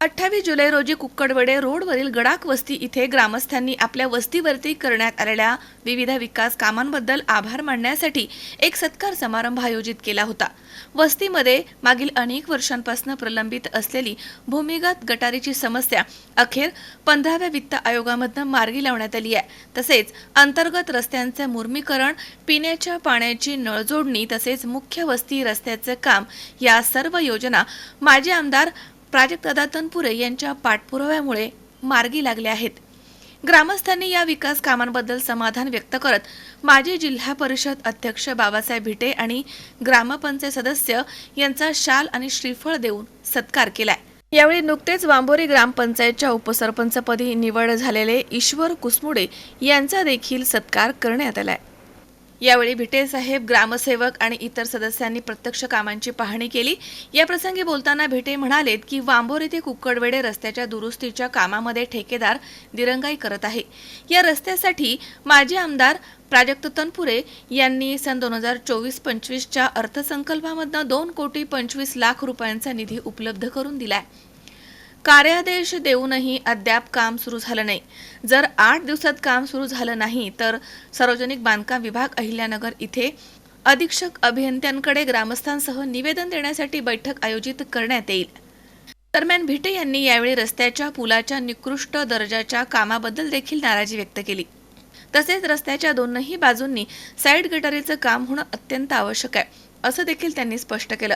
अठ्ठावीस जुलै रोजी कुक्कडवडे रोडवरील गडाक वस्ती इथे ग्रामस्थांनी आपल्या वस्तीवरती करण्यात आलेल्या विविध विकास कामांबद्दल आभार मानण्यासाठी एक सत्कार समारंभ आयोजित केला होता. वस्तीमध्ये मागील अनेक वर्षांपासून प्रलंबित असलेली भूमिगत गटारीची समस्या अखेर पंधराव्या वित्त आयोगामधनं मार्गी लावण्यात आली आहे. तसेच अंतर्गत रस्त्यांचे मुर्मीकरण पिण्याच्या पाण्याची नळजोडणी तसेच मुख्य वस्ती रस्त्याचे काम या सर्व योजना माजी आमदार प्राजक्तदादा तनपुरे यांच्या पाठपुराव्यामुळे मार्गी लागले आहेत. ग्रामस्थांनी या विकास कामांबद्दल समाधान व्यक्त करत माजी जिल्हा परिषद अध्यक्ष बाबासाहेब भिटे आणि ग्रामपंचायत सदस्य यांचा शाल आणि श्रीफळ देऊन सत्कार केलाय. यावेळी नुकतेच वांबोरी ग्रामपंचायतच्या उपसरपंचपदी निवड झालेले ईश्वर कुसमुडे यांचा देखील सत्कार करण्यात आलाय. यावेळी भिटे साहेब ग्रामसेवक आणि इतर सदस्यांनी प्रत्यक्ष कामांची पाहणी केली. या प्रसंगी बोलताना भिटे म्हणालेत की वांबोर येथे कुक्कडवेडे रस्त्याच्या दुरुस्तीच्या कामामध्ये ठेकेदार दिरंगाई करत आहे. या रस्त्यासाठी माजी आमदार प्राजक्त तनपुरे यांनी सन दोन हजार चोवीस पंचवीसच्या अर्थसंकल्पामधनं दोन कोटी पंचवीस लाख रुपयांचा निधी उपलब्ध करून दिला आहे कार्यादेश देऊनही अद्याप काम सुरू झालं नाही. जर आठ दिवसात काम सुरू झालं नाही तर सार्वजनिक बांधकाम विभाग अहिल्यानगर इथे अधीक्षक अभियंत्यांकडे ग्रामस्थांसह निवेदन देण्यासाठी बैठक आयोजित करण्यात येईल. दरम्यान भिटे यांनी यावेळी रस्त्याच्या पुलाच्या निकृष्ट दर्जाच्या कामाबद्दल देखील नाराजी व्यक्त केली. तसेच रस्त्याच्या दोनही बाजूंनी साईड गटारीचं काम होणं अत्यंत आवश्यक आहे असं देखील त्यांनी स्पष्ट केलं.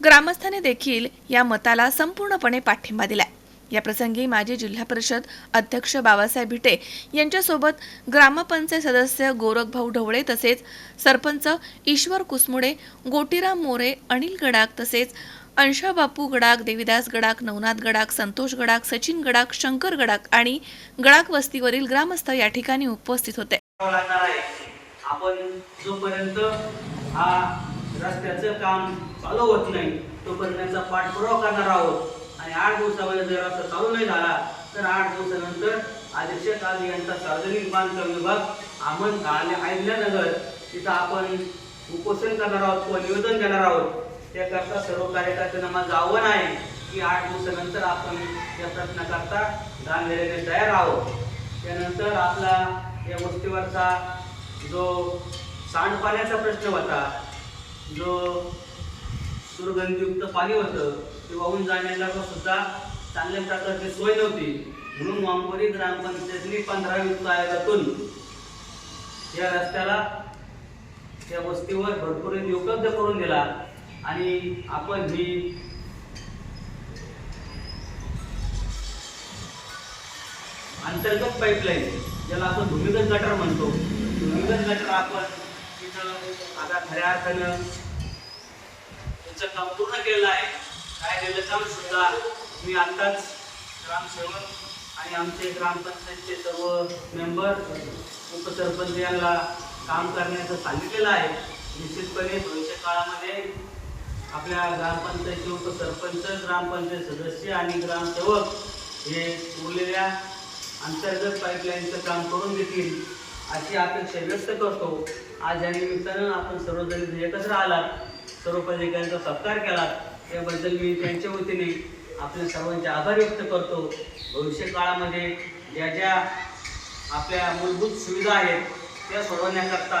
ग्रामस्थांनी देखील या मताला संपूर्णपणे पाठिंबा दिला या प्रसंगी माजी जिल्हा परिषद अध्यक्ष बाबासाहेब भिटे यांच्यासोबत ग्रामपंचायत सदस्य गोरखभाऊ ढवळे तसेच सरपंच ईश्वर कुसमुडे गोटीराम मोरे अनिल गडाक तसेच अंशा बापू गडाक देविदास गडाक नवनाथ गडाक संतोष गडाक सचिन गडाक शंकर गडाक आणि गडाक वस्तीवरील ग्रामस्थ या ठिकाणी उपस्थित होते. आपण जोपर्यंत हा रस्त्याचं काम चालू होत नाही. तोपर्यंत त्याचा पाठपुरावा करणार आहोत. आणि आठ दिवसामध्ये जर असं चालू नाही झाला तर आठ दिवसानंतर अधीक्षक यांचा सार्वजनिक बांधकाम विभाग आमन नगर तिथं आपण उपोषण करणार आहोत किंवा निवेदन देणार आहोत. त्याकरता सर्व कार्यकर्त्यांना माझं आव्हान आहे की आठ दिवसानंतर आपण या प्रश्नाकरता गांभीर्याने तयार आहोत. त्यानंतर आपला या गोष्टीवरचा जो सांडपाण्याचा प्रश्न होता जो दुर्गंधीयुक्त पाणी होतं ते वाहून जाण्याला सुद्धा चांगल्या प्रकारची सोय नव्हती. म्हणून वांबोरी ग्रामपंचायतीने पंधरा युक्त आयोगातून या रस्त्याला त्या वस्तीवर भरपूर निधी उपलब्ध करून दिला. आणि आपण ही अंतर्गत पाईपलाईन ज्याला आपण भूमिगत गटर म्हणतो. भूमिगत गटर आपण तिथं आता खऱ्या अर्थानं त्याचं काम पूर्ण केलेलं आहे. काय केलं काम सुद्धा मी आत्ताच ग्रामसेवक आणि आमचे ग्रामपंचायतचे सर्व मेंबर उपसरपंच यांना काम करण्याचं सांगितलेलं आहे. निश्चितपणे भविष्य काळामध्ये आपल्या ग्रामपंचायतचे उपसरपंच ग्रामपंचायत सदस्य आणि ग्रामसेवक हे उरलेल्या अंतर्गत पाईपलाईनचं काम करून देतील अशी अपेक्षा व्यक्त करतो. आज या निमित्तानं आपण सर्वजण एकत्र आलात. सर्व पदाधिकाऱ्यांचा सत्कार केला त्याबद्दल मी त्यांच्या वतीने आपल्या सर्वांचे आभार व्यक्त करतो. भविष्य काळामध्ये ज्या ज्या आपल्या मूलभूत सुविधा आहेत त्या सोडवण्याकरता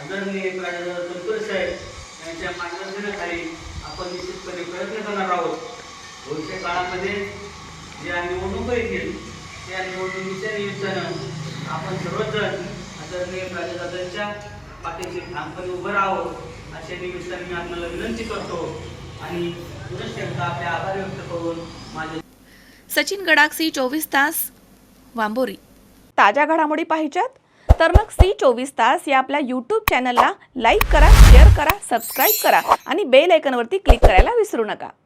आदरणीय प्राध्यापक साहेब यांच्या मार्गदर्शनाखाली आपण निश्चितपणे प्रयत्न करणार आहोत. भविष्य काळामध्ये ज्या निवडणुका येतील त्या निवडणुकीच्या निमित्तानं आपण सर्वजण आदरणीय प्राध्यापकांच्या पाठीशी ठामपणे उभं राहावं अशा निमित्ताने मी आपल्याला विनंती करतो. आणि पुनश्च एकदा आपले आभार व्यक्त करून माझे सचिन गडाksi चोवीस तास वांबोरी. ताज्या घडामोडी पाहिजेत? तर मग सी चोवीस तास या आपल्या यूट्यूब चॅनलला लाईक करा शेअर करा सबस्क्राईब करा आणि बेल आयकनवरती क्लिक करायला विसरू नका.